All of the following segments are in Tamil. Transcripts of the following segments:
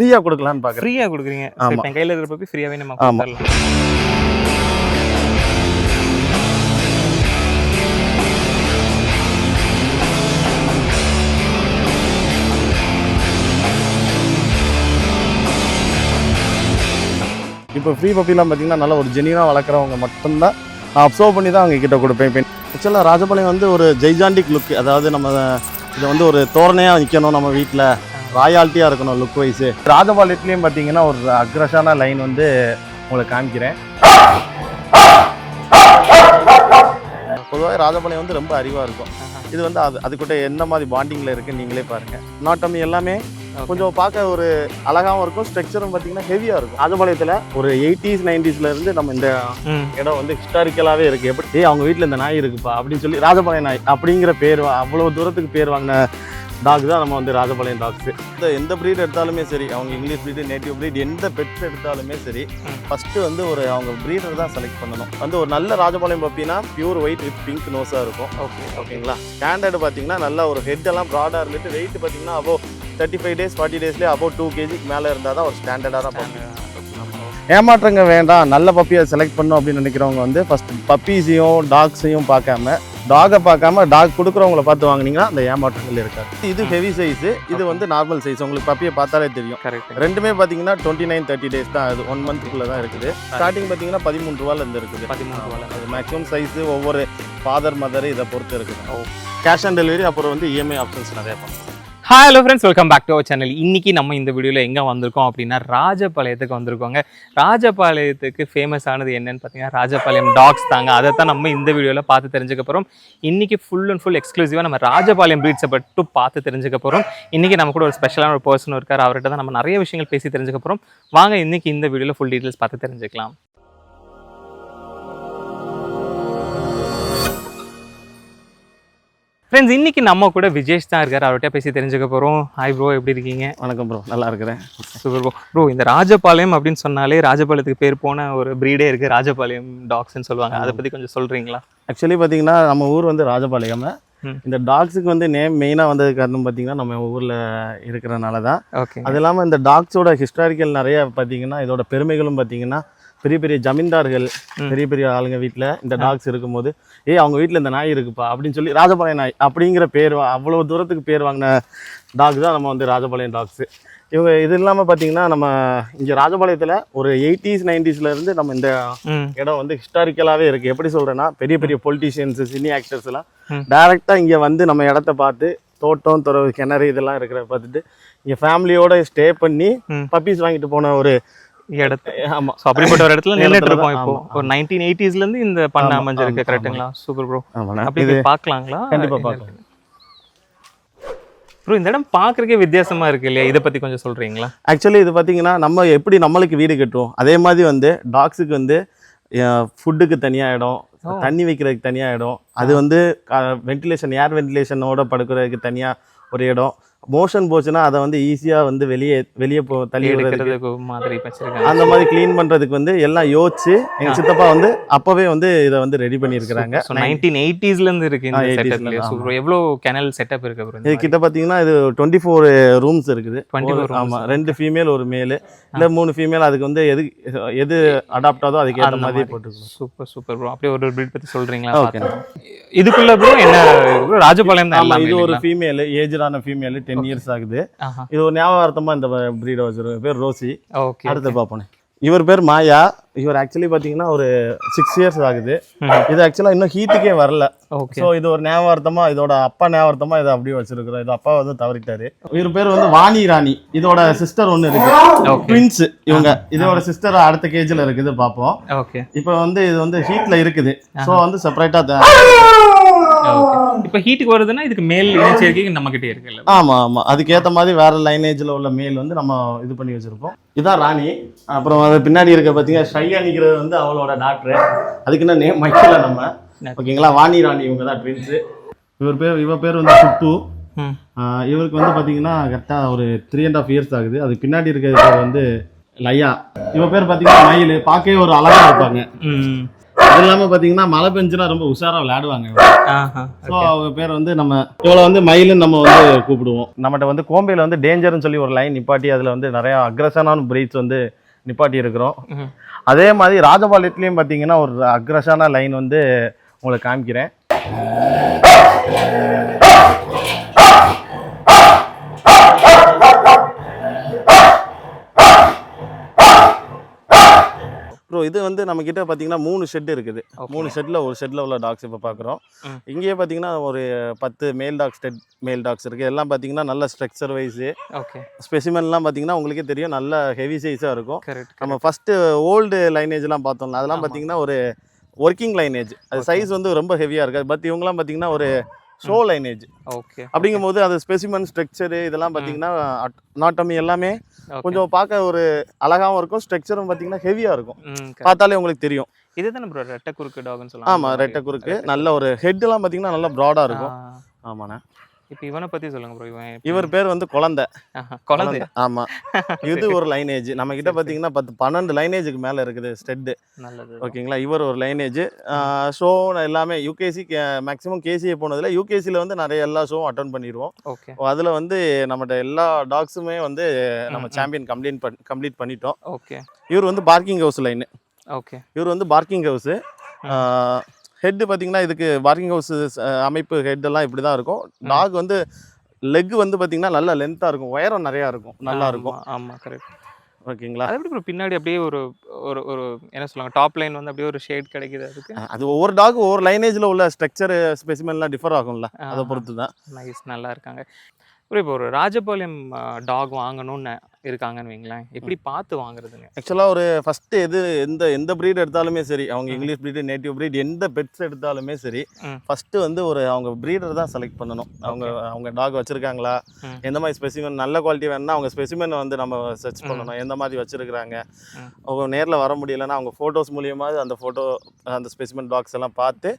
ஃப்ரீயாக கொடுக்கலான்னு பார்க்குறேன் ஃப்ரீயா கொடுக்குறீங்க. ஆமா. சரி, என் கையில இருக்கிற பப்பி ஃப்ரீயாவே நம்ம ஆமா. கொடுத்துடலாம். இப்போ ஃப்ரீ பப்பிலாம் பார்த்தீங்கன்னா நல்லா ஒரு ஜெனியூனாக வளர்க்குறவங்க மட்டும்தான். நான் அப்சர்வ் பண்ணி தான் அவங்க கிட்ட கொடுப்பேன். இப்போ ஆக்சுவலாக ராஜபாளையம் வந்து ஒரு ஜெய்ஜாண்டிக் லுக் அதாவது நம்ம இதை வந்து ஒரு தோரணையாக நிற்கணும் நம்ம வீட்டில் ராயாலிட்டியாக இருக்கணும் லுக் வைஸு ராஜபாளையத்துலேயும் பார்த்தீங்கன்னா ஒரு அக்ரஷான லைன் வந்து உங்களுக்கு காமிக்கிறேன். பொதுவாக ராஜபாளையம் வந்து ரொம்ப அறிவாக இருக்கும். இது வந்து அது அதுக்கிட்ட என்ன மாதிரி பாண்டிங்கில் இருக்குன்னு நீங்களே பாருங்கள் நாட்டமி எல்லாமே கொஞ்சம் பார்க்க ஒரு அழகாகவும் இருக்கும். ஸ்ட்ரக்சரும் பார்த்தீங்கன்னா ஹெவியாக இருக்கும். ராஜபாளையத்தில் ஒரு எயிட்டிஸ் நைன்டிஸ்ல இருந்து நம்ம இந்த இடம் வந்து ஹிஸ்டாரிக்கலாகவே இருக்குது எப்படி ஏய் அவங்க வீட்டில் இந்த நாய் இருக்குப்பா அப்படின்னு சொல்லி ராஜபாளையம் நாய் அப்படிங்கிற பேர் வா- அவ்வளோ தூரத்துக்கு பேர் வாங்கின டாக் தான் நம்ம வந்து ராஜபாளையம் டாக்ஸ் இந்த எந்த ப்ரீட் எடுத்தாலுமே சரி அவங்க இங்கிலீஷ் ப்ரீடு நேட்டிவ் ப்ரீட் எந்த பெட்ஸ் எடுத்தாலுமே சரி. ஃபஸ்ட்டு வந்து ஒரு அவங்க ப்ரீடர் தான் செலக்ட் பண்ணணும். வந்து ஒரு நல்ல ராஜபாளையம் பப்பினா பியூர் ஒயிட் வித் பிங்க் நோஸாக இருக்கும். ஓகே ஓகேங்களா? ஸ்டாண்டர்டு பார்த்தீங்கன்னா நல்லா ஒரு ஹெட் எல்லாம் ப்ராடாக இருந்துட்டு வெயிட் பார்த்தீங்கன்னா above thirty five days forty டேஸ்லேயே அபோ டூ கேஜிக்கு மேலே இருந்தால் தான் ஒரு ஸ்டாண்டர்டாக தான் பப்பி ஏமாற்றங்க வேண்டாம். நல்ல பப்பியை செலக்ட் பண்ணும் அப்படின்னு நினைக்கிறவங்க வந்து ஃபர்ஸ்ட் பப்பீஸையும் டாக்ஸையும் பார்க்காம டாகை பார்க்காம டாக் கொடுக்குறவங்கள பார்த்து வாங்குனீங்கன்னா அந்த ஏமாற்றங்கள் இருக்காது. இது ஹெவி சைஸ் இது வந்து நார்மல் சைஸ் உங்களுக்கு பப்பியை பார்த்தாலே தெரியும். கரெக்ட் ரெண்டுமே பார்த்தீங்கன்னா டுவெண்ட்டி நைன் தேர்ட்டி டேஸ் தான் அது. ஒன் மந்த்துக்குள்ளே தான் இருக்குது. ஸ்டார்டிங் பார்த்தீங்கன்னா பதிமூணு ரூபால இருந்து இருக்குது. பதிமூணு அது மேக்ஸிமம் சைஸு ஒவ்வொரு ஃபாதர் மதர் இதை பொறுத்து இருக்குது. கேஷ் ஆன் டெலிவரி அப்புறம் வந்து இஎம்ஐ ஆப்ஷன்ஸ் நிறைய பண்ணுறோம் hi hello friends welcome back to our channel இன்னைக்கு நம்ம இந்த வீடியோவில் எங்கே வந்திருக்கோம் அப்படின்னா ராஜபாளையத்துக்கு வந்திருக்கோங்க. ராஜபாளையத்துக்கு ஃபேமஸ் ஆனது என்னன்னு பார்த்தீங்கன்னா ராஜபாளையம் டாக்ஸ் தாங்க. அதை தான் நம்ம இந்த வீடியோவில் பார்த்து தெரிஞ்சுக்க போகிறோம் இன்னைக்கு ஃபுல் அண்ட் ஃபுல் எக்ஸ்க்ளூசிவாக நம்ம ராஜபாளையம் ப்ரீட்ஸை மட்டும் பார்த்து தெரிஞ்சுக்க போகிறோம் இன்றைக்கி நம்ம கூட ஒரு ஸ்பெஷலான ஒரு பர்சன் இருக்கார். அவர்கிட்ட தான் நம்ம நிறைய விஷயங்கள் பேசி தெரிஞ்சுக்க போகிறோம் வாங்க இன்னைக்கு இந்த வீடியோவில் ஃபுல் டீட்டெயில்ஸ் பார்த்து தெரிஞ்சுக்கலாம். ஃப்ரெண்ட்ஸ் இன்னைக்கு நம்ம கூட விஜேஷ் தான் இருக்கார். அவர்கிட்ட பேசி தெரிஞ்சுக்க போகிறோம் ஹாய் ப்ரோ எப்படி இருக்கீங்க? வணக்கம் ப்ரோ நல்லா இருக்கிறேன். சூப்பர் ப்ரோ ப்ரோ இந்த ராஜபாளையம் அப்படின்னு சொன்னாலே ராஜபாளையத்துக்கு பேர் போன ஒரு ப்ரீடே இருக்கு. ராஜபாளையம் டாக்ஸ்னு சொல்லுவாங்க. அதை பத்தி கொஞ்சம் சொல்றீங்களா? ஆக்சுவலி பார்த்தீங்கன்னா நம்ம ஊர் வந்து ராஜபாளையம். இந்த டாக்ஸுக்கு வந்து நேம் மெயினாக வந்தது காரணம் பார்த்தீங்கன்னா நம்ம ஊரில் இருக்கிறனால தான் ஓகே அது இல்லாமல் இந்த டாக்ஸோட ஹிஸ்டாரிக்கல் நிறைய பார்த்தீங்கன்னா இதோட பெருமைகளும் பார்த்தீங்கன்னா பெரிய பெரிய ஜமீன்தார்கள். பெரிய பெரிய ஆளுங்க வீட்டில் இந்த டாக்ஸ் இருக்கும்போது ஏய் அவங்க வீட்டில் இந்த நாய் இருக்குப்பா அப்படின்னு சொல்லி ராஜபாளையம் நாய் அப்படிங்கிற பேர் வா- அவ்வளோ தூரத்துக்கு பேர் வாங்கின டாக் தான் நம்ம வந்து ராஜபாளையம் டாக்ஸு இவங்க இது இல்லாமல் பார்த்தீங்கன்னா நம்ம இங்கே ராஜபாளையத்தில் ஒரு எயிட்டிஸ் இருந்து நம்ம இந்த இடம் வந்து ஹிஸ்டாரிக்கலாகவே இருக்குது எப்படி சொல்கிறேன்னா பெரிய பெரிய பொலிட்டீஷியன்ஸ் சினி ஆக்டர்ஸ் எல்லாம் ம். டேரெக்டாக இங்கே வந்து நம்ம இடத்த பார்த்து தோட்டம் துறவு கிணறு இதெல்லாம் இருக்கிற பார்த்துட்டு இங்கே ஃபேமிலியோட ஸ்டே பண்ணி. பப்பீஸ் வாங்கிட்டு போன ஒரு இடத்து ஆமாம் ஸோ அப்படிப்பட்ட ஒரு இடத்துல நின்றுட்டு இருக்கோம் இப்போ. ஆமா, ஒரு நைன்டீன் எயிட்டிஸ்ல இருந்து இந்த பண்ண ஆமா, அமைஞ்சிருக்கு ஆமா, கரெக்ட்டுங்களா சூப்பர் ப்ரோ அப்படி பார்க்கலாங்களா? கண்டிப்பா பார்க்கலாம். ப்ரோ இந்த இடம் பார்க்கறதுக்கே வித்தியாசமா இருக்கு இல்லையா? இதை பத்தி கொஞ்சம் சொல்றீங்களா? ஆக்சுவலி இது பார்த்தீங்கன்னா நம்ம எப்படி நம்மளுக்கு வீடு கட்டுவோம் அதே மாதிரி வந்து டாக்ஸுக்கு வந்து ஃபுட்டுக்கு தனியாக இடம். தண்ணி வைக்கிறதுக்கு தனியாக இடம் அது வந்து வென்டிலேஷன் ஏர் வென்டிலேஷனோட படுக்கிறதுக்கு தனியாக ஒரு இடம். மோஷன் போச்சுன்னா அதை வந்து ஈஸியாக வந்து வெளியே வெளியே போ தள்ளி விடுறதுக்கு மாதிரி அந்த மாதிரி க்ளீன் பண்ணுறதுக்கு வந்து எல்லாம் யோசிச்சு எங்கள் சித்தப்பா வந்து அப்போவே வந்து இதை வந்து ரெடி பண்ணியிருக்கிறாங்க நைன்டீன் எயிட்டிஸ்ல இருந்து இருக்கு இந்த ஆ, 80s ல செட்டப் இருந்து, ஸோ ப்ரோ எவ்வளோ கெனல் செட்டப் இருக்கு ப்ரோ இது கிட்ட பார்த்தீங்கன்னா இது டுவெண்ட்டி ஃபோர் ரூம்ஸ் இருக்குது 24 ஒரு- rooms. ஆமா ரெண்டு ஃபீமேல் ஒரு மேல் இல்லை மூணு ஃபீமேல் அதுக்கு வந்து எது எது அடாப்ட் ஆகுதோ அதுக்கு ஏற்ற மாதிரி. போட்டுக்கலாம் சூப்பர் சூப்பர் ப்ரோ அப்படியே ஒரு பிரீட் சொல்றீங்களா Okay. பார்க்கலாம். இதுக்குள்ள ப்ரோ என்ன? ராஜபாளையம் தான் இது ஒரு? ஃபீமேல் ஏஜ்டான ஃபீமேல் டென் இயர்ஸ் ஆகுது. இது ஒரு ஞாபகார்த்தமா இந்த ப்ரீடை வச்சிருக்கோம் பேர் ரோசி. ஓகே அடுத்து பார்ப்போம். இவர் பேர் மாயா. இவர் ஆக்சுவலி பார்த்தீங்கன்னா ஒரு சிக்ஸ் இயர்ஸ் ஆகுது. இது ஆக்சுவலாக இன்னும் ஹீட்டுக்கே வரல. ஸோ இது ஒரு ஞாபகார்த்தமா இதோட அப்பா ஞாபகார்த்தமா இதை அப்படியே வச்சிருக்கிறோம். இது அப்பா வந்து தவறிட்டாரு. இவர் பேர் வந்து வாணி ராணி. இதோட சிஸ்டர் ஒன்று இருக்கு. ட்வின்ஸ் இவங்க. இதோட சிஸ்டர் அடுத்த கேஜில் இருக்குது பார்ப்போம். இப்போ வந்து இது வந்து ஹீட்ல இருக்குது. ஸோ வந்து செப்பரேட்டா ஓகே இப்போ ஹீட்டுக்கு வருதுன்னா இதுக்கு மேல் இணைச்சேர்க்கை நம்ம கிட்டே இருக்குல்ல ஆமா ஆமா. அதுக்கேத்த மாதிரி வேற லைனேஜ்ல உள்ள மேல் வந்து நம்ம இது பண்ணி வச்சிருப்போம். இதான் ராணி. அப்புறம் அது பின்னாடி இருக்க பாத்தீங்க ஷையா நிக்கிறது வந்து அவளோட டாக்டர் அதுக்கு என்ன நேம் வைக்கல நம்ம. ஓகேங்களா வாணி ராணி இவங்க தான் ட்வின்ஸ் இவர் பேர் இவ பேர் வந்து சுப்பு. இவருக்கு வந்து பாத்தீங்கன்னா கரெக்டாக ஒரு த்ரீ அண்ட் ஆஃப் இயர்ஸ் ஆகுது. அது பின்னாடி இருக்கிறது வந்து லயா. இவ பேர் பாத்தீங்கன்னா மயில். பார்க்கவே ஒரு அழகா இருப்பாங்க. ம். அது இல்லாம பாத்தீங்கன்னா மழை பெஞ்சுனா ரொம்ப உஷாரா விளையாடுவாங்க ஸோ அவங்க பேர் வந்து நம்ம இவளை வந்து மயிலுன்னு நம்ம வந்து கூப்பிடுவோம். நம்மகிட்ட வந்து கோம்பையில் வந்து டேஞ்சர்னு சொல்லி ஒரு லைன் நிப்பாட்டி அதில் வந்து நிறைய அக்ரஷனான பிரீட்ஸ் வந்து நிப்பாட்டி இருக்கிறோம். அதே மாதிரி ராஜபாளையத்துலேயும் பார்த்தீங்கன்னா ஒரு அக்ரஷனான லைன் வந்து உங்களுக்கு காமிக்கிறேன். இது வந்து நம்ம கிட்ட பார்த்தீங்கன்னா மூணு ஷெட் இருக்குது. மூணு ஷெட்டில் ஒரு ஷெட்டில் உள்ள டாக்ஸ் இப்போ பார்க்குறோம். இங்கேயே பார்த்தீங்கன்னா ஒரு பத்து மேல் டாக்ஸ் டெட் மேல் டாக்ஸ் இருக்குது எல்லாம் பார்த்தீங்கன்னா நல்ல ஸ்ட்ரக்சர் வைஸு ஓகே ஸ்பெசிமென்லாம் பார்த்தீங்கன்னா உங்களுக்கே தெரியும். நல்ல ஹெவி சைஸாக இருக்கும். நம்ம ஃபஸ்ட்டு ஓல்டு லைனேஜ்லாம் பார்த்தோம்ல அதெல்லாம். பார்த்தீங்கன்னா ஒரு ஒர்க்கிங் லைனேஜ் அது. சைஸ் வந்து ரொம்ப ஹெவியாக இருக்காது. பட் இவங்கலாம் பார்த்தீங்கன்னா ஒரு ஷோ லைனேஜ் ஓகே அப்படிங்கும்போது அது ஸ்பெசிமென் ஸ்ட்ரக்சரு இதெல்லாம் பார்த்தீங்கன்னா நாட்டமி எல்லாமே கொஞ்சம் பார்க்க ஒரு அழகாவும் இருக்கும் ஸ்ட்ரக்சரும் பார்த்தீங்கன்னா ஹெவியாக இருக்கும். பார்த்தாலே உங்களுக்கு தெரியும். இதுதானே ப்ரோ ரெட்டை குறுக்கு டாக்னு சொல்லுவாங்க. ஆமாம் ரெட்டை குறுக்கு. நல்ல ஒரு ஹெட்லாம் பார்த்தீங்கன்னா நல்லா ப்ராடாக இருக்கும். ஆமாண்ணே. இப்போ இவனை பத்தி சொல்லுங்க ப்ரோ இவன்? இவர் பேர் வந்து குழந்தை. குழந்தை. ஆமா. இது ஒரு லைனேஜ் நம்ம கிட்ட. பாத்தீங்கன்னா பத்து பன்னெண்டு லைனேஜுக்கு மேல இருக்குது ஸ்டெட்டு நல்லது. ஓகேங்களா? இவர் ஒரு லைனேஜ் ஷோ எல்லாமே யூகேசி மேக்ஸிமம் கேசிஏ போனதுல யூகேசியில் வந்து நிறைய எல்லா ஷோவும் அட்டன் பண்ணிடுவோம். ஓகே அதில் வந்து நம்மகிட்ட எல்லா டாக்ஸுமே வந்து நம்ம. சாம்பியன் கம்ப்ளீட் பண் கம்ப்ளீட் பண்ணிட்டோம். ஓகே இவர் வந்து பார்க்கிங் ஹவுஸ் லைனு ஓகே இவர் வந்து பார்க்கிங் ஹவுஸு ஹெட்டு பார்த்தீங்கன்னா இதுக்கு பார்க்கிங் ஹவுஸ் அமைப்பு ஹெட் எல்லாம் இப்படி தான் இருக்கும் டாக் வந்து லெக் வந்து பார்த்தீங்கன்னா நல்லா லென்த்தாக இருக்கும். உயரம் நிறையா இருக்கும். நல்லா இருக்கும். ஆமா கரெக்ட் ஓகேங்களா? அது எப்படி பின்னாடி அப்படியே ஒரு ஒரு ஒரு என்ன சொல்லுவாங்க டாப் லைன் வந்து அப்படியே ஒரு ஷேட் கிடைக்குது அதுக்கு? அது ஒவ்வொரு டாக் ஒவ்வொரு லைனேஜில் உள்ள ஸ்ட்ரக்சர் ஸ்பெசிமென்லாம் டிஃபர் ஆகும்ல. அதை. பொறுத்து தான் நைஸ் நல்லா இருக்காங்க. ப்ரோ இப்போ ஒரு ராஜபாளையம் டாக் வாங்கணும்னு இருக்காங்கன்னு வைங்களேன் எப்படி பார்த்து வாங்குறதுங்க ஆக்சுவலாக ஒரு ஃபஸ்ட்டு எது எந்த எந்த ப்ரீட் எடுத்தாலுமே சரி அவங்க. இங்கிலீஷ் ப்ரீடு நேட்டிவ் ப்ரீட் எந்த பெட்ஸ் எடுத்தாலுமே சரி. ஃபஸ்ட்டு வந்து ஒரு அவங்க ப்ரீடர் தான் செலக்ட் பண்ணணும் அவங்க அவங்க டாக் வச்சுருக்காங்களா. எந்த மாதிரி ஸ்பெசிமென் நல்ல குவாலிட்டி வேணும்னா அவங்க ஸ்பெசிமென் வந்து நம்ம சர்ச். பண்ணணும் எந்த மாதிரி வச்சுருக்குறாங்க. அவங்க நேரில் வர முடியலன்னா அவங்க ஃபோட்டோஸ் மூலியமாக அந்த ஃபோட்டோ அந்த ஸ்பெசிமென் டாக்ஸ் எல்லாம் பார்த்து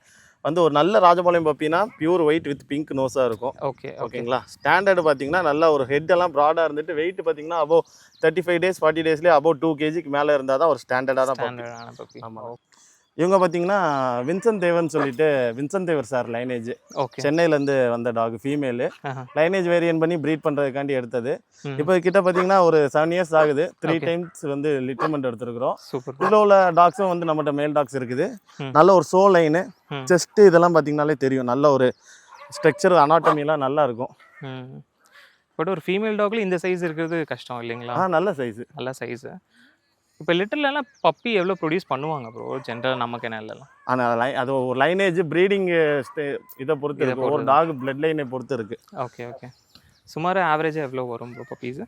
வந்து ஒரு நல்ல ராஜபாளையம் பப்பினா பியூர் ஒயிட் வித் பிங்க் நோஸாக இருக்கும். ஓகே ஓகே ஓகேங்களா? ஸ்டாண்டர்டு பார்த்தீங்கன்னா நல்லா ஒரு ஹெட் எல்லாம் ப்ராடாக இருந்துட்டு வெயிட் பார்த்தீங்கன்னா above thirty five days forty டேஸ்லேயே above two கேஜிக்கு மேலே இருந்தால் தான் ஒரு ஸ்டாண்டர்டாக தான் puppy. இவங்க பார்த்தீங்கன்னா வின்சன் தேவன் சொல்லிட்டு வின்சன் தேவர் சார் லைனேஜ். சென்னையிலேருந்து வந்த டாக் ஃபீமேலு. லைனேஜ் வேரியன் பண்ணி ப்ரீட் பண்ணுறதுக்காண்டி எடுத்தது. இப்போ கிட்ட பார்த்தீங்கன்னா ஒரு செவன் இயர்ஸ் ஆகுது. த்ரீ. டைம்ஸ் வந்து லிட்டர்மெண்ட் எடுத்துருக்குறோம். இதில் உள்ள டாக்ஸும் வந்து நம்மகிட்ட மேல் டாக்ஸ் இருக்குது. நல்ல ஒரு சோ லைனு. செஸ்ட்டு இதெல்லாம் பார்த்தீங்கன்னாலே தெரியும். நல்ல ஒரு ஸ்ட்ரக்சர் அனாட்டமிலாம் நல்லா இருக்கும். பட் ஒரு ஃபீமேல் டாக்ல இந்த சைஸ் இருக்கிறது கஷ்டம் இல்லைங்களா? நல்ல சைஸு நல்ல சைஸு இப்போ லிட்டர்லாம் பப்பி எவ்வளோ ப்ரொடியூஸ் பண்ணுவாங்க ப்ரோ ஜென்ரல் நமக்கு என்ன இல்லைலாம் ஆனால் லை அது ஒரு லைனேஜ் ப்ரீடிங் இதை பொறுத்து இதை இருக்கு. ஒரு. டாக் பிளட் லைனை பொறுத்து இருக்கு. ஓகே ஓகே சுமார் ஆவரேஜாக எவ்வளோ வரும் ப்ரோ பப்பீஸு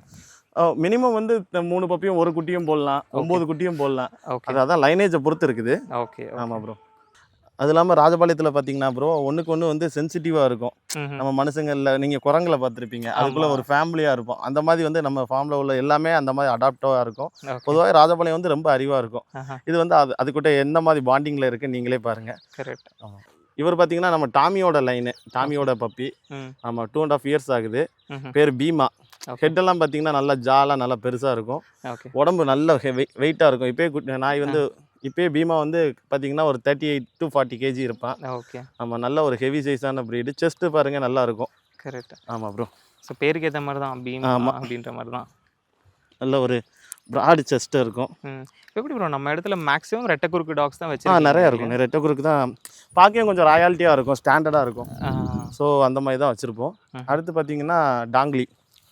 மினிமம் வந்து மூணு பப்பியும் ஒரு குட்டியும் போடலாம் ஒம்பது குட்டியும் போடலாம். ஓகே அது அதான் லைனேஜை பொறுத்து இருக்குது. ஓகே ஆமாம் ப்ரோ அது இல்லாமல் ராஜபாளையத்தில் பார்த்தீங்கன்னா ப்ரோ ஒன்றுக்கு ஒன்று வந்து சென்சிட்டிவாக இருக்கும். நம்ம மனுஷங்களில் நீங்கள் குரங்களை பார்த்துருப்பீங்க அதுக்குள்ளே. ஒரு ஃபேமிலியாக இருப்போம் அந்த மாதிரி வந்து நம்ம ஃபார்மில் உள்ள எல்லாமே அந்த மாதிரி அடாப்டாக இருக்கும். பொதுவாக ராஜபாளையம் வந்து ரொம்ப அறிவாக இருக்கும். இது வந்து அது அதுக்கிட்ட எந்த மாதிரி பாண்டிங்கில் இருக்குன்னு நீங்களே பாருங்கள் கரெக்ட் இவர் பார்த்தீங்கன்னா நம்ம டாமியோட லைனு டாமியோட பப்பி ஆமாம் டூ அண்ட் ஆஃப் இயர்ஸ் ஆகுது. பேர் பீமா. ஹெட்டெல்லாம் பார்த்தீங்கன்னா நல்லா ஜாலாக நல்லா பெருசாக இருக்கும். உடம்பு நல்ல வெயிட்டாக இருக்கும். இப்போயே குட்- நாய் வந்து இப்போயே பீமா வந்து பார்த்தீங்கன்னா ஒரு thirty eight to forty KG இருப்பான் ஓகே. ஆமாம் நல்ல ஒரு ஹெவி சைஸான ப்ரீடு செஸ்ட்டு பாருங்க நல்லா இருக்கும். கரெக்ட் ஆமாம் ப்ரோ ஸோ பேருக்கு ஏற்ற மாதிரி தான் பீம் ஆமா. அப்படின்ற மாதிரி தான் நல்ல ஒரு ப்ராடு செஸ்ட்டு இருக்கும். எப்படி ப்ரோ நம்ம இடத்துல மேக்ஸிமம் ரெட்டை குறுக்கு டாக்ஸ் தான் வச்சு நிறையா இருக்கும். ரெட்டை குறுக்கு தான் பார்க்கவே கொஞ்சம் ராயாலிட்டியாக இருக்கும் ஸ்டாண்டர்டாக இருக்கும். ஸோ அந்த மாதிரி தான் வச்சுருப்போம். அடுத்து பார்த்தீங்கன்னா டாங்லி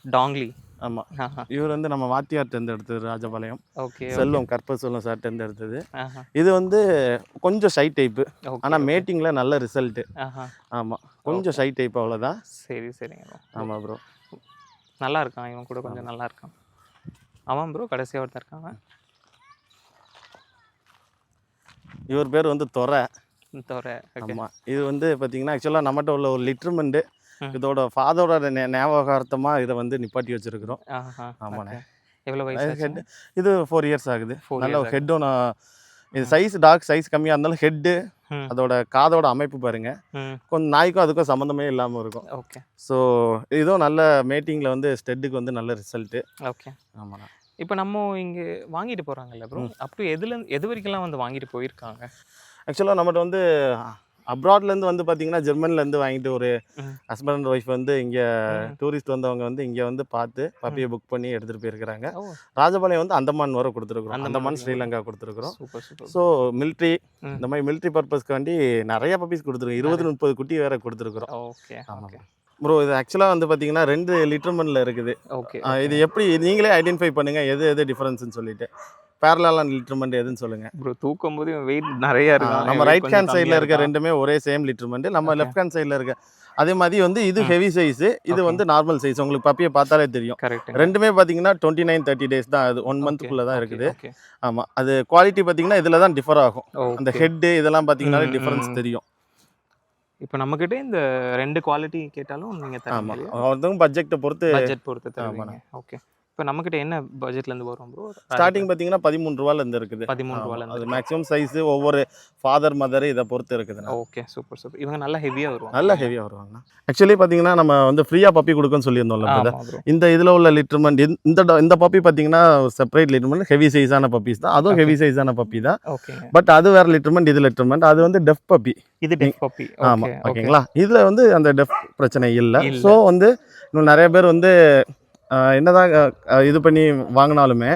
டாங்லி ஆமாம் இவர் வந்து நம்ம வாத்தியார் தேர்ந்தெடுத்தது ராஜபாளையம். ஓகே செல்வம் கற்ப செல்வம் சார் தேர்ந்தெடுத்தது. ஆஹா. இது வந்து கொஞ்சம் ஷை டைப்பு ஆனால் மேட்டிங்கில் நல்ல ரிசல்ட்டு ஆமாம் கொஞ்சம் ஷை டைப் அவ்வளோதான் சரி சரிங்க ஆமாம் ப்ரோ நல்லா இருக்கான் இவன் கூட கொஞ்சம் நல்லா இருக்கான். ஆமாம் ப்ரோ கடைசியாக ஒருத்தன் இருக்காங்க இவர் பேர் வந்து தொரை. ஓகே. ஆமாம் இது வந்து பார்த்தீங்கன்னா ஆக்சுவலாக நம்மகிட்ட உள்ள ஒரு லிட்ருமெண்ட்டு. இதோட ஃபாதரோட ஞாபகார்த்தமாக இதை வந்து நிப்பாட்டி வச்சுருக்கிறோம். ஆமாண்ணே. எவ்வளோ வயசு ஹெட் இது ஃபோர் இயர்ஸ் ஆகுது. நல்ல ஹெட்டும் நான் இது சைஸ் டாக் சைஸ் கம்மியாக இருந்தாலும் ஹெட்டு அதோட காதோட அமைப்பு பாருங்க. கொஞ்சம் நாய்க்கும் அதுக்கும் சம்மந்தமே இல்லாமல் இருக்கும். ஓகே. ஸோ இதுவும் நல்ல மேட்டிங்கில் வந்து ஸ்டெட்டுக்கு வந்து நல்ல ரிசல்ட்டு ஓகே. ஆமாண்ணா. இப்போ நம்ம இங்கே வாங்கிட்டு போகிறாங்கல்ல ப்ரோ அப் டு எதுல எது வரைக்கும்லாம் வந்து வாங்கிட்டு போயிருக்காங்க? ஆக்சுவலாக நம்மகிட்ட வந்து அப்ராட்லேருந்து வந்து பார்த்தீங்கன்னா ஜெர்மன்லேருந்து வாங்கிட்டு ஒரு. ஹஸ்பண்ட் அண்ட் ஒய்ஃப் வந்து இங்கே. டூரிஸ்ட் வந்தவங்க வந்து இங்கே வந்து பார்த்து பப்பியை புக் பண்ணி எடுத்துகிட்டு போயிருக்கிறாங்க. ராஜபாளையம் வந்து அந்தமான் வர கொடுத்துருக்குறோம். அந்தமான். ஸ்ரீலங்கா கொடுத்துருக்குறோம். So military. இந்த மாதிரி மிலிட்ரி பர்பஸ்க்காண்டி நிறைய பப்பீஸ் கொடுத்துருக்கோம். இருபது முப்பது குட்டி வேற கொடுத்துருக்குறோம். ஓகே ஆமாம் ஓகே. ப்ரோ இது ஆக்சுவலாக வந்து பார்த்தீங்கன்னா ரெண்டு லிட்டர்மெண்ட்டில் இருக்குது. ஓகே இது எப்படி நீங்களே ஐடென்டிஃபை பண்ணுங்க எது எது டிஃபரன்ஸ்னு சொல்லிட்டு. பேரலான லிட்டர்மெண்ட் எதுன்னு சொல்லுங்க. ப்ரோ தூக்கும் போது வெயிட் நிறைய இருக்கு நம்ம ரைட் ஹேண்ட் சைடில் இருக்க ரெண்டுமே ஒரே சேம் லிட்டர்மெண்ட் நம்ம. லெஃப்ட் ஹேண்ட் சைடில் இருக்க அதே மாதிரி வந்து இது. ஹெவி சைஸ் இது. வந்து நார்மல் சைஸ் உங்களுக்கு பப்பியை பார்த்தாலே தெரியும். ரெண்டுமே பார்த்தீங்கன்னா டுவெண்ட்டி நைன் தேர்ட்டி டேஸ் தான். அது ஒன் மந்த்துக்குள்ளே தான் இருக்குது. ஆமாம் அது குவாலிட்டி பார்த்தீங்கன்னா இதில் தான் டிஃபர் ஆகும். அந்த ஹெட்டு இதெல்லாம் பார்த்தீங்கன்னாலே ம், டிஃபரன்ஸ். தெரியும். இப்போ நம்மகிட்ட இந்த ரெண்டு குவாலிட்டி கேட்டாலும் நீங்க ஆமாம் ஒருத்தவங்க பட்ஜெக்ட்டை பொறுத்து பட்ஜெட் பொறுத்து ஓகே இப்போ நம்மகிட்ட என்ன பட்ஜெட்ல இருந்து வரும் ப்ரோ ஸ்டார்டிங் பார்த்தீங்கன்னா பதிமூணு ரூபால இருந்து இருக்குது. பதிமூணு ஆமா. ரூபால அது மேக்ஸிமம் சைஸ் ஒவ்வொரு ஃபாதர் மதர் இதை பொறுத்து இருக்குது ஓகே சூப்பர் சூப்பர் இவங்க நல்லா ஹெவியா வருவாங்க. நல்ல ஹெவியாக வருவாங்க ஆக்சுவலி பார்த்தீங்கன்னா நம்ம வந்து ஃப்ரீயாக பப்பி கொடுக்கணும்னு சொல்லியிருந்தோம்ல இந்த இதில் உள்ள லிட்டர்மெண்ட் இந்த இந்த பப்பி பார்த்தீங்கன்னா செப்பரேட் லிட்டர்மெண்ட் ஹெவி சைஸான பப்பீஸ் தான். அதுவும். ஹெவி சைஸான பப்பி தான். ஓகேங்க பட் அது வேற லிட்டர்மெண்ட் இது லிட்டர்மெண்ட் அது வந்து டெஃப் பப்பி இது டெஃப் பப்பி ஆமாம் ஓகே ஓகே ஓகேங்களா இதில் வந்து அந்த டெஃப் பிரச்சனை இல்லை. ஸோ வந்து இன்னும் நிறைய பேர் வந்து என்னதான் இது பண்ணி வாங்கினாலுமே.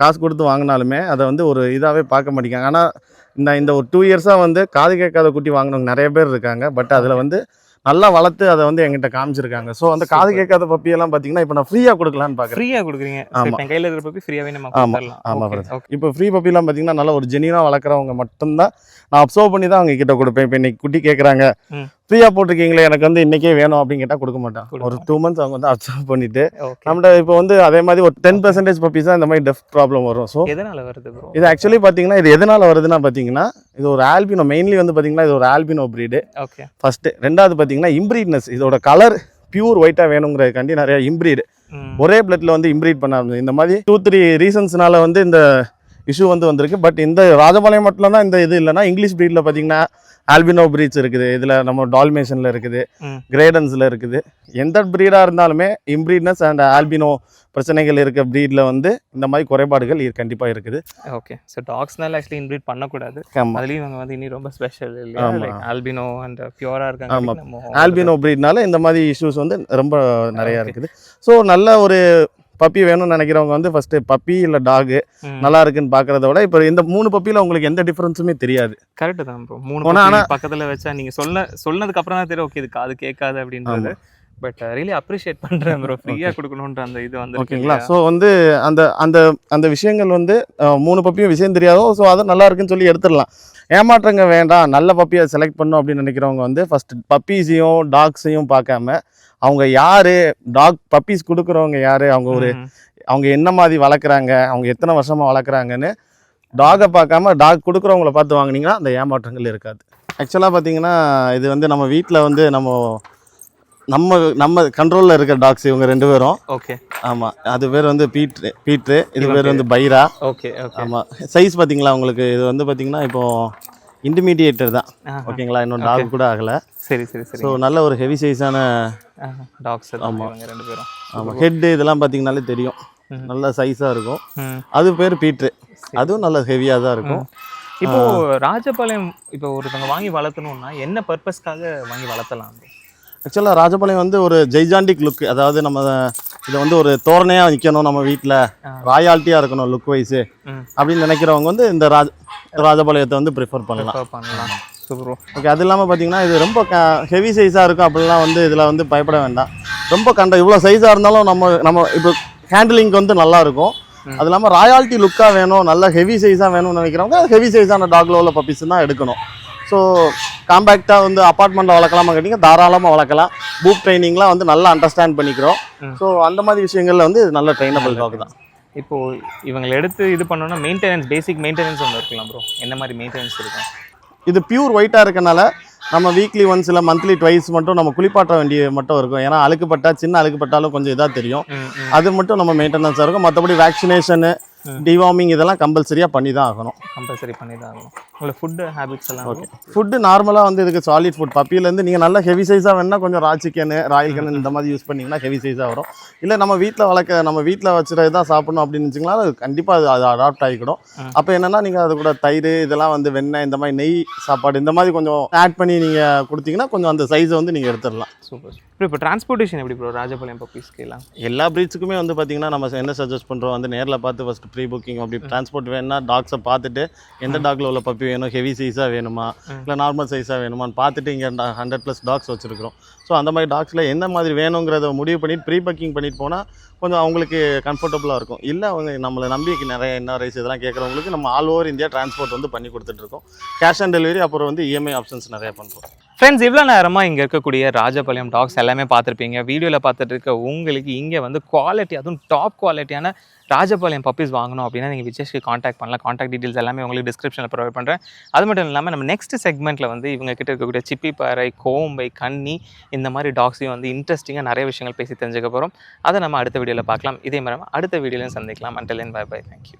காசு கொடுத்து வாங்கினாலுமே அதை வந்து ஒரு இதாகவே பார்க்க மாட்டேங்காங்க ஆனால் இந்த இந்த ஒரு டூ இயர்ஸாக வந்து காது கேட்காத குட்டி வாங்கினவங்க நிறைய பேர் இருக்காங்க. பட் அதில் வந்து நல்லா வளர்த்து அதை வந்து எங்கிட்ட காமிச்சிருக்காங்க. ஸோ அந்த காது. கேட்காத பப்பியெல்லாம் பார்த்தீங்கன்னா இப்போ நான் ஃப்ரீயாக கொடுக்கலான்னு பார்க்குறேன் ஃப்ரீயா கொடுக்குறீங்க. ஆமா. சரி, என் கையில இருக்கிற பப்பி ஃப்ரீயாவே நம்ம ஆமா, கொடுத்துடலாம். ஆமா ஓகே brother. ஓகே இப்போ ஃப்ரீ பப்பிலாம் பார்த்தீங்கன்னா நல்லா ஒரு ஜெனியூனாக வளர்க்குறவங்க மட்டும்தான் நான் அப்சர்வ் பண்ணி தான் அவங்க கிட்ட கொடுப்பேன். இப்போ இன்னைக்கு குட்டி கேட்குறாங்க. ஃப்ரீயாக போட்டிருக்கீங்களே எனக்கு வந்து இன்னைக்கே வேணும் அப்படின்னு கேட்டால் கொடுக்க மாட்டேன். ஒரு டூ மந்த்ஸ் அவங்க வந்து அப்சர்வ் பண்ணிட்டு நம்மகிட்ட இப்போ வந்து அதே மாதிரி ஒரு டென் பர்சன்டேஜ் பப்பீஸ் தான் இந்த மாதிரி டெஃப் ப்ராப்ளம் வரும். ஸோ எதனால வருது இது ஆக்சுவலி பார்த்தீங்கன்னா இது எதனால வருதுன்னா பார்த்தீங்கன்னா இது ஒரு ஆல்பினோ மெயின்லி வந்து பார்த்தீங்கன்னா இது ஒரு ஆல்பினோ breed. ஓகே ஃபர்ஸ்ட் ரெண்டாவது பார்த்தீங்கன்னா இம்ப்ரீட்னஸ் இதோட கலர் பியூர் ஒயிட்டாக வேணுங்கிறதுக்காண்டி நிறைய இம்ப்ரீட் ஒரே பிளட்ல வந்து இம்ப்ரீட் பண்ண ஆரம்பிச்சு. இந்த மாதிரி டூ த்ரீ ரீசன்ஸ்னால வந்து இந்த இஷ்யூ வந்து வந்திருக்கு. பட் இந்த ராஜபாளையம் மட்டும் தான் இந்த இது இல்லைன்னா இங்கிலீஷ் ப்ரீடில் பார்த்தீங்கன்னா ஆல்பினோ பிரீட்ஸ் இருக்குது. இதில் நம்ம டால்மேஷனில் இருக்குது. கிரேடன்ஸில் இருக்குது. எந்த ப்ரீடாக இருந்தாலுமே இம்ப்ரீட்னஸ் அண்ட் ஆல்பினோ பிரச்சனைகள் இருக்க ப்ரீடில் வந்து இந்த மாதிரி குறைபாடுகள் கண்டிப்பாக இருக்குது. ஓகே ஸோ டாக்ஸ்னால ஆக்சுவலி இன்ப்ரீட் பண்ணக்கூடாது. ஆமாம் அதுலயும் இவங்க வந்து இனி ரொம்ப ஸ்பெஷல் ஆல்பினோ அண்ட் பியூரா இருக்காங்க. ஆமா. நம்ம ஆல்பினோ ப்ரீட்னால இந்த மாதிரி இஷ்யூஸ் வந்து ரொம்ப நிறையா. இருக்குது. ஸோ நல்ல ஒரு பப்பி வேணும்னு நினைக்கிறவங்க வந்து ஃபஸ்ட்டு பப்பி இல்லை டாகு. நல்லா இருக்குன்னு பார்க்குறத விட இப்போ இந்த மூணு பப்பியில் உங்களுக்கு எந்த டிஃப்ரென்ஸுமே தெரியாது. கரெக்ட் தான் ப்ரோ மூணு ஆனா- puppy ஆனா- பக்கத்துல வச்சா நீங்க சொன்ன சொன்னதுக்கு அப்புறம் தான் தெரியும் ஓகே இது காது கேட்காது அப்படின்றது. பட் ரியலி அப்ரிஷியேட் பண்றேன் ப்ரோ ஃப்ரீயா கொடுக்கணும்ன்ற அந்த இது வந்து ஓகேங்களா ஸோ வந்து அந்த அந்த அந்த விஷயங்கள் வந்து மூணு பப்பியும் விஷயம் தெரியாதோ ஸோ அது நல்லா இருக்குன்னு சொல்லி எடுத்துடலாம். ஏமாற்றங்க வேண்டாம். நல்ல பப்பியை செலக்ட் பண்ணும் அப்படின்னு நினைக்கிறவங்க வந்து ஃபர்ஸ்ட் பப்பீஸையும் டாக்ஸையும் பார்க்காம அவங்க யாரு? டாக் பப்பீஸ் கொடுக்குறவங்க யாரு? அவங்க ஒரு அவங்க என்ன மாதிரி வளர்க்குறாங்க? அவங்க எத்தனை வருஷமா வளர்க்குறாங்கன்னு டாகை பார்க்காம டாக் கொடுக்குறவங்கள பார்த்து வாங்குனீங்கன்னா அந்த ஏமாற்றங்கள் இருக்காது. ஆக்சுவலாக பார்த்தீங்கன்னா இது வந்து நம்ம வீட்டில் வந்து நம்ம நம்ம நம்ம கண்ட்ரோலில் இருக்க டாக்ஸ் இவங்க ரெண்டு பேரும். ஓகே ஆமாம் அது பேர் வந்து பீட்ரு பீட்ரு இது பேர் வந்து பைரா ஓகே ஆமாம் சைஸ் பார்த்தீங்களா உங்களுக்கு? இது வந்து பார்த்தீங்கன்னா இப்போ இன்டிமீடியேட்டர் தான். ஓகேங்களா இன்னும் டாக் கூட ஆகலை. சரி சரி சரி. ஸோ நல்ல ஒரு ஹெவி சைஸான டாக்ஸ் ஆமா. இவங்க ரெண்டு பேரும். ஆமாம் ஹெட்டு இதெல்லாம் பார்த்தீங்கனாலே தெரியும். நல்ல சைஸாக இருக்கும். அது பேர் பீட்ரு அதுவும் நல்ல ஹெவியாக தான் இருக்கும். இப்போ ராஜபாளையம் இப்போ ஒருத்தவங்க வாங்கி வளர்த்தணும்னா என்ன பர்பஸ்க்காக வாங்கி வளர்த்தலாம்? ஆக்சுவலாக ராஜபாளையம் வந்து ஒரு ஜெய்ஜாண்டிக் லுக் அதாவது நம்ம இதை வந்து ஒரு தோரணையாக நிற்கணும் நம்ம வீட்டில். ராயாலிட்டியாக இருக்கணும் லுக் வைஸு. அப்படின்னு நினைக்கிறவங்க வந்து இந்த ராஜ ராஜபாளையத்தை வந்து ப்ரிஃபர் பண்ணலாம். பண்ணலாம். சூப்பர் ஓகே அது இல்லாமல் பார்த்தீங்கன்னா இது ரொம்ப க ஹெவி சைஸாக இருக்கும். அப்படிலாம் வந்து இதில் வந்து பயப்பட வேண்டாம். ரொம்ப கண்ட இவ்வளோ சைஸாக இருந்தாலும் நம்ம நம்ம இப்போ ஹேண்டிலிங்க்கு வந்து நல்லா இருக்கும். ம். அது இல்லாமல் ராயாலிட்டி லுக்காக வேணும். நல்ல ஹெவி சைஸாக வேணும்னு நினைக்கிறவங்க ஹெவி சைஸான டாக்ல உள்ள பப்பீஸ் தான் எடுக்கணும். ஸோ காம்பேக்டாக வந்து அப்பார்ட்மெண்ட்டில் வளர்க்கலாமா கேட்டிங்க. தாராளமாக வளர்க்கலாம். பூப் ட்ரைனிங்லாம் வந்து நல்லா அண்டர்ஸ்டாண்ட் பண்ணிக்கிறோம். ஸோ அந்த மாதிரி விஷயங்களில் வந்து நல்ல ட்ரைனபிள் டாக் தான். இப்போ இவங்களை எடுத்து இது பண்ணோம்னா மெயின்டெனன்ஸ் பேசிக் மெயின்டெனன்ஸ் ஒன்று இருக்கலாம் ப்ரோ என்ன மாதிரி மெயின்டெனன்ஸ் இருக்கும்? இது பியூர் ஒயிட்டாக இருக்கனால நம்ம வீக்லி ஒன்ஸ் இல்லை மந்த்லி ட்வைஸ் மட்டும் நம்ம குளிப்பாட்ட வேண்டிய மட்டும் இருக்கும். ஏன்னா அழுக்குப்பட்டா சின்ன அழுக்குப்பட்டாலும் கொஞ்சம் இதாக தெரியும். அது மட்டும் நம்ம மெயின்டெனன்ஸாக இருக்கும். மற்றபடி வேக்சினேஷனு டிவார்மிங் இதெல்லாம் கம்பல்சரியாக பண்ணி தான் ஆகணும். கம்பல்சரி பண்ணி தான் ஆகணும். உங்களுக்கு ஃபுட்டு ஹேபிட்ஸ் எல்லாம் ஓகே ஃபுட்டு நார்மலாக வந்து இதுக்கு சாலிட் ஃபுட் பப்பியிலேருந்து நீங்கள் நல்லா ஹெவி சைஸாக வேணால் கொஞ்சம் ரா சிக்கனு ராயல் கன் இந்த மாதிரி யூஸ் பண்ணிங்கன்னா ஹெவி சைஸாக வரும். இல்லை நம்ம வீட்டில் வளர்க்க நம்ம வீட்டில் வச்சுறது தான் சாப்பிடணும் அப்படின்னு வச்சிங்களா அது கண்டிப்பாக அது அது அடாப்ட் ஆகிக்கிடும். அப்போ என்னென்னா நீங்கள் அது கூட தயிர் இதெல்லாம் வந்து வெண்ணெய் இந்த மாதிரி நெய் சாப்பாடு இந்த மாதிரி கொஞ்சம் ஆட் பண்ணி நீங்கள் கொடுத்தீங்கன்னா கொஞ்சம் அந்த சைஸை வந்து நீங்கள் எடுத்துடலாம். சூப்பர் ப்ரோ இப்போ டிரான்ஸ்போர்ட்டேஷன் எப்படி ப்ரோ ராஜபாளையம் பப்பீஸ்க்கு எல்லாம்? எல்லா ப்ரீட்ஸுக்குமே வந்து பார்த்தீங்கன்னா நம்ம என்ன சஜஸ்ட் பண்ணுறோம் வந்து நேரில் பார்த்து ஃபஸ்ட் ப்ரீ புக்கிங் அப்படி டிரான்ஸ்போர்ட் வேணும்னா டாக்ஸை பார்த்துட்டு எந்த டாக்ல உள்ள பப்பி வேணும்? ஹெவி சைஸாக வேணுமா. இல்லை நார்மல் சைஸாக வேணுமான்னு பார்த்துட்டு இங்கே ஹண்ட்ரட் ப்ளஸ் டாக்ஸ் வச்சுருக்கிறோம். ஸோ அந்த மாதிரி டாக்ஸில் எந்த மாதிரி வேணுங்கிறத முடிவு பண்ணிட்டு ப்ரீ பக்கிங் பண்ணிட்டு போனால் கொஞ்சம் அவங்களுக்கு கம்ஃபர்டபுளாக இருக்கும். இல்லை அவங்க நம்மளை நம்பிக்கை நிறைய என்ன ரைஸ் இதெல்லாம் கேட்குறவங்களுக்கு நம்ம ஆல் ஓவர் இந்தியா டிரான்ஸ்போர்ட் வந்து பண்ணி கொடுத்துட்ருக்கோம் கேஷ் ஆன் டெலிவரி அப்புறம் வந்து இஎம்ஐ ஆப்ஷன்ஸ் நிறைய பண்ணுறோம் ஃப்ரெண்ட்ஸ் இவ்வளோ நேரமாக இங்கே இருக்கக்கூடிய ராஜபாளையம் டாக்ஸ் எல்லாமே பார்த்துருப்பீங்க. வீடியோவில் பார்த்துட்டு இருக்க உங்களுக்கு இங்கே வந்து குவாலிட்டி அதுவும் டாப் குவாலிட்டியான ராஜபாளையம் பப்பீஸ் வாங்கணும் அப்படின்னா நீங்கள் விஜேஷ்க்கு காண்டாக்ட் பண்ணலாம். காண்டாக்ட் டீட்டெயில்ஸ் எல்லாமே உங்களுக்கு டிஸ்கிரிப்ஷனில் ப்ரொவைட் பண்ணுறேன் அது மட்டும் இல்லாமல் நம்ம நெக்ஸ்ட் செக்மெண்ட்டில் வந்து இவங்க கிட்ட இருக்கக்கூடிய சிப்பி பாறை கோம்பை கன்னி இந்த மாதிரி டாக்ஸையும் வந்து இன்ட்ரெஸ்டிங்காக நிறைய விஷயங்கள் பேசி தெரிஞ்சுக்க போகிறோம் அதை நம்ம அடுத்த வீடியோவில் பார்க்கலாம். இதே மாதிரி அடுத்த வீடியோலையும் சந்திக்கலாம். Until bye bye thank you